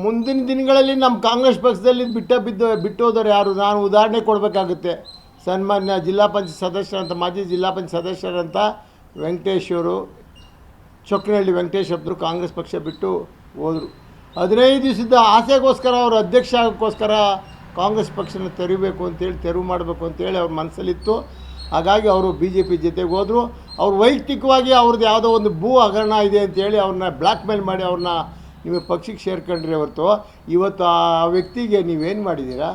ಮುಂದಿನ ದಿನಗಳಲ್ಲಿ ನಮ್ಮ ಕಾಂಗ್ರೆಸ್ ಪಕ್ಷದಲ್ಲಿ ಬಿಟ್ಟ ಬಿದ್ದು, ಬಿಟ್ಟು ಹೋದವ್ರು ಯಾರು? ನಾನು ಉದಾಹರಣೆ ಕೊಡಬೇಕಾಗುತ್ತೆ. ಸನ್ಮಾನ್ಯ ಜಿಲ್ಲಾ ಪಂಚಾಯತ್ ಸದಸ್ಯರಂತ, ಮಾಜಿ ಜಿಲ್ಲಾ ಪಂಚಾಯತ್ ಸದಸ್ಯರಂತ ವೆಂಕಟೇಶ್ವರು ಚೊಕ್ಕನಹಳ್ಳಿ ವೆಂಕಟೇಶ್ ಅಬ್ದರು ಕಾಂಗ್ರೆಸ್ ಪಕ್ಷ ಬಿಟ್ಟು ಹೋದರು. ಹದಿನೈದು ದಿವಸದ ಆಸೆಗೋಸ್ಕರ ಅವರು ಅಧ್ಯಕ್ಷ ಆಗೋಕ್ಕೋಸ್ಕರ ಕಾಂಗ್ರೆಸ್ ಪಕ್ಷನ ತೆರಿಬೇಕು ಅಂತೇಳಿ ತೆರವು ಮಾಡಬೇಕು ಅಂತೇಳಿ ಅವ್ರ ಮನಸ್ಸಲ್ಲಿತ್ತು. ಹಾಗಾಗಿ ಅವರು ಬಿ ಜೆ ಪಿ ಜೊತೆಗೆ ಹೋದರು. ಅವ್ರು ವೈಯಕ್ತಿಕವಾಗಿ ಅವ್ರದ್ದು ಯಾವುದೋ ಒಂದು ಭೂ ಹಗರಣ ಇದೆ ಅಂತೇಳಿ ಅವ್ರನ್ನ ಬ್ಲ್ಯಾಕ್ ಮೇಲ್ ಮಾಡಿ ಅವ್ರನ್ನ ನೀವು ಪಕ್ಷಕ್ಕೆ ಸೇರ್ಕೊಂಡ್ರಿ ಹೊರತು, ಇವತ್ತು ಆ ವ್ಯಕ್ತಿಗೆ ನೀವೇನು ಮಾಡಿದ್ದೀರಾ?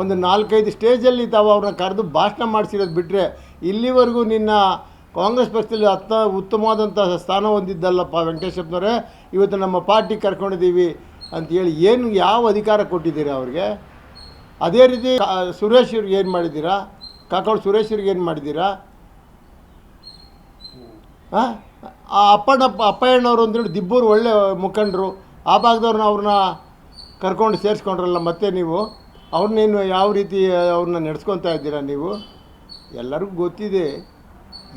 ಒಂದು ನಾಲ್ಕೈದು ಸ್ಟೇಜಲ್ಲಿ ತಾವು ಅವ್ರನ್ನ ಕರೆದು ಭಾಷಣ ಮಾಡಿಸಿರೋದು ಬಿಟ್ಟರೆ ಇಲ್ಲಿವರೆಗೂ ನಿನ್ನ ಕಾಂಗ್ರೆಸ್ ಪಕ್ಷದಲ್ಲಿ ಅತ್ತ ಉತ್ತಮವಾದಂಥ ಸ್ಥಾನ ಹೊಂದಿದ್ದಲ್ಲಪ್ಪ ವೆಂಕಟೇಶಪ್ಪನವರೇ, ಇವತ್ತು ನಮ್ಮ ಪಾರ್ಟಿ ಕರ್ಕೊಂಡಿದ್ದೀವಿ ಅಂತೇಳಿ ಏನು ಯಾವ ಅಧಿಕಾರ ಕೊಟ್ಟಿದ್ದೀರಾ ಅವ್ರಿಗೆ? ಅದೇ ರೀತಿ ಸುರೇಶ್ ಇವ್ರಿಗೆ ಏನು ಮಾಡಿದ್ದೀರಾ? ಕಾಕೋಳು ಸುರೇಶ್ ಇವ್ರಿಗೆ ಏನು ಮಾಡಿದ್ದೀರಾ? ಹಾಂ ಆ ಅಪ್ಪಣ್ಣ ಅಪ್ಪಯ್ಯಣ್ಣವ್ರು ಅಂತೇಳಿ ದಿಬ್ಬೂರು ಒಳ್ಳೆ ಮುಖಂಡರು. ಆ ಭಾಗದವ್ರನ್ನ ಅವ್ರನ್ನ ಕರ್ಕೊಂಡು ಸೇರಿಸ್ಕೊಂಡ್ರಲ್ಲ ಮತ್ತೆ ನೀವು? ಅವ್ರನ್ನೇನು ಯಾವ ರೀತಿ ಅವ್ರನ್ನ ನಡೆಸ್ಕೊತಾ ಇದ್ದೀರಾ ನೀವು? ಎಲ್ಲರಿಗೂ ಗೊತ್ತಿದೆ.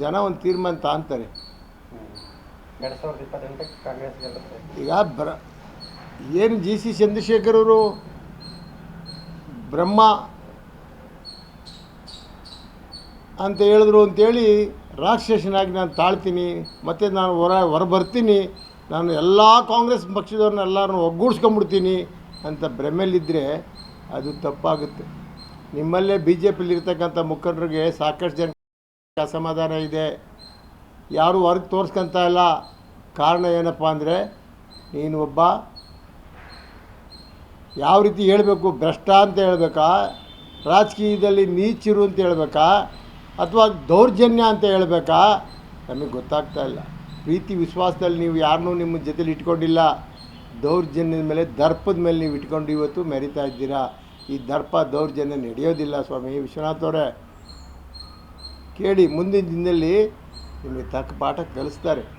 ಜನ ಒಂದು ತೀರ್ಮಾನ ತಾಂತಾರೆ. ಎರಡ್ ಸಾವಿರದ ಇಪ್ಪತ್ತೆಂಟಕ್ಕೆ ಕಾಂಗ್ರೆಸ್ ಗೆಲ್ಲುತ್ತೆ ಈಗ ಬ್ರ ಏನು ಜಿ ಸಿ ಚಂದ್ರಶೇಖರ್ ಅವರು ಬ್ರಹ್ಮ ಅಂತ ಹೇಳಿದ್ರು ಅಂತೇಳಿ ರಾಕ್ಷಸನಾಗಿ ನಾನು ತಾಳ್ತೀನಿ, ಮತ್ತು ನಾನು ಹೊರ ಹೊರ ಬರ್ತೀನಿ ನಾನು ಎಲ್ಲ ಕಾಂಗ್ರೆಸ್ ಪಕ್ಷದವ್ರನ್ನ ಎಲ್ಲರೂ ಒಗ್ಗೂಡಿಸ್ಕೊಂಬಿಡ್ತೀನಿ ಅಂತ ಭ್ರಮೆಯಲ್ಲಿದ್ದರೆ ಅದು ತಪ್ಪಾಗುತ್ತೆ. ನಿಮ್ಮಲ್ಲೇ ಬಿ ಜೆ ಪಿಲಿರ್ತಕ್ಕಂಥ ಮುಖಂಡರಿಗೆ ಸಾಕಷ್ಟು ಜನ ಅಸಮಾಧಾನ ಇದೆ. ಯಾರು ಹೊರಗೆ ತೋರಿಸ್ಕೊಂತ ಇಲ್ಲ. ಕಾರಣ ಏನಪ್ಪ ಅಂದರೆ, ನೀನು ಒಬ್ಬ ಯಾವ ರೀತಿ ಹೇಳಬೇಕು, ಭ್ರಷ್ಟ ಅಂತ ಹೇಳ್ಬೇಕಾ? ರಾಜಕೀಯದಲ್ಲಿ ನೀಚಿರು ಅಂತ ಹೇಳ್ಬೇಕಾ? ಅಥವಾ ದೌರ್ಜನ್ಯ ಅಂತ ಹೇಳಬೇಕಾ? ನಮಗೆ ಗೊತ್ತಾಗ್ತಾ ಇಲ್ಲ. ಪ್ರೀತಿ ವಿಶ್ವಾಸದಲ್ಲಿ ನೀವು ಯಾರನ್ನೂ ನಿಮ್ಮ ಜೊತೆಲಿ ಇಟ್ಕೊಂಡಿಲ್ಲ. ದೌರ್ಜನ್ಯದ ಮೇಲೆ, ದರ್ಪದ ಮೇಲೆ ನೀವು ಇಟ್ಕೊಂಡು ಇವತ್ತು ಮೆರಿತಾ ಇದ್ದೀರಾ? ಈ ದರ್ಪ, ದೌರ್ಜನ್ಯ ನಡೆಯೋದಿಲ್ಲ ಸ್ವಾಮಿ ವಿಶ್ವನಾಥ್ ಅವರೇ. ಕೇಳಿ, ಮುಂದಿನ ದಿನದಲ್ಲಿ ನಿಮಗೆ ತಕ್ಕ ಪಾಠ ಕಲಿಸ್ತಾರೆ.